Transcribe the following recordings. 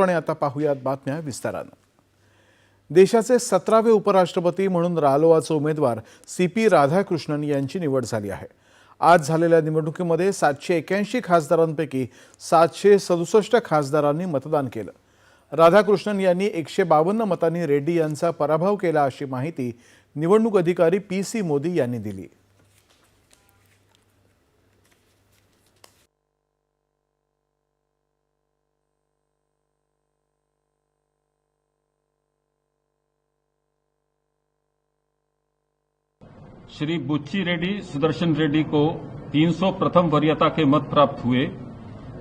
आणि आता पाहूयात बातम्या विस्तारानं. देशाचे सतरावे उपराष्ट्रपती म्हणून रालोआचे उमेदवार सी पी राधाकृष्णन यांची निवड झाली आहे. आज झालेल्या निवडणुकीमध्ये सातशे एक्याऐंशी खासदारांपैकी सातशे सदुसष्ट खासदारांनी मतदान केलं. राधाकृष्णन यांनी एकशे बावन्न मतांनी रेड्डी यांचा पराभव केला अशी माहिती निवडणूक अधिकारी पी सी मोदी यांनी दिली. श्री बुच्ची रेड्डी, सुदर्शन रेड्डी को 300 प्रथम वरीयता के मत प्राप्त हुए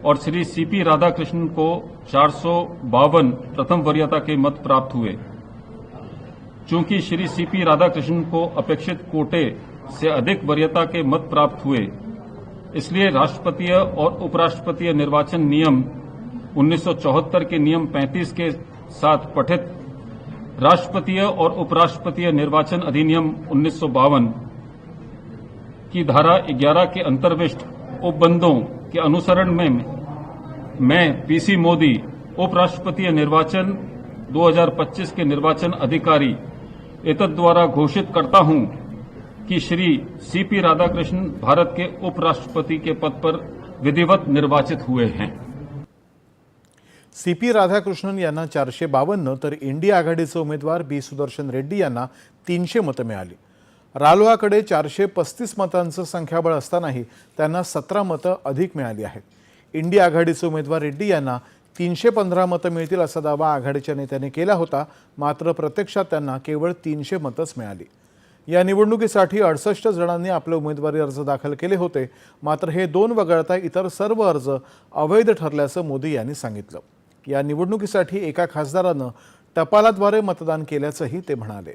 और श्री सीपी राधाकृष्णन को चार सौ बावन प्रथम वरीयता के मत प्राप्त हुए। चूँकि श्री सीपी राधाकृष्णन को अपेक्षित कोटे से अधिक वरीयता के मत प्राप्त हुए, इसलिए राष्ट्रपतीय और उपराष्ट्रपतीय निर्वाचन नियम 1974 के नियम 35 के साथ पठित राष्ट्रपतीय और उपराष्ट्रपतीय निर्वाचन अधिनियम उन्नीस सौ बावन की धारा 11 के अंतर्विष्ट उपबंधों के अनुसरण में मैं पीसी मोदी, उपराष्ट्रपतीय निर्वाचन 2025 के निर्वाचन अधिकारी एतद द्वारा घोषित करता हूँ कि श्री सीपी राधाकृष्णन भारत के उपराष्ट्रपति के पद पर विधिवत निर्वाचित हुए हैं। सी पी राधाकृष्णन यांना चारशे बावन्न तर इंडिया आघाडीचे उमेदवार बी सुदर्शन रेड्डी यांना तीनशे मतं मिळाली. रालोआकडे चारशे पस्तीस मतांचं संख्याबळ असतानाही त्यांना सतरा मतं अधिक मिळाली आहेत. इंडिया आघाडीचे उमेदवार रेड्डी यांना तीनशे पंधरा मतं मिळतील असा दावा आघाडीच्या नेत्याने केला होता मात्र प्रत्यक्षात त्यांना केवळ तीनशे मतंच मिळाली. या निवडणुकीसाठी अडसष्ट जणांनी आपले उमेदवारी अर्ज दाखल केले होते मात्र हे दोन वगळता इतर सर्व अर्ज अवैध ठरल्याचं मोदी यांनी सांगितलं. या निवडणुकीसाठी एका खासदारानं टपालाद्वारे मतदान केल्याचंही ते म्हणाले.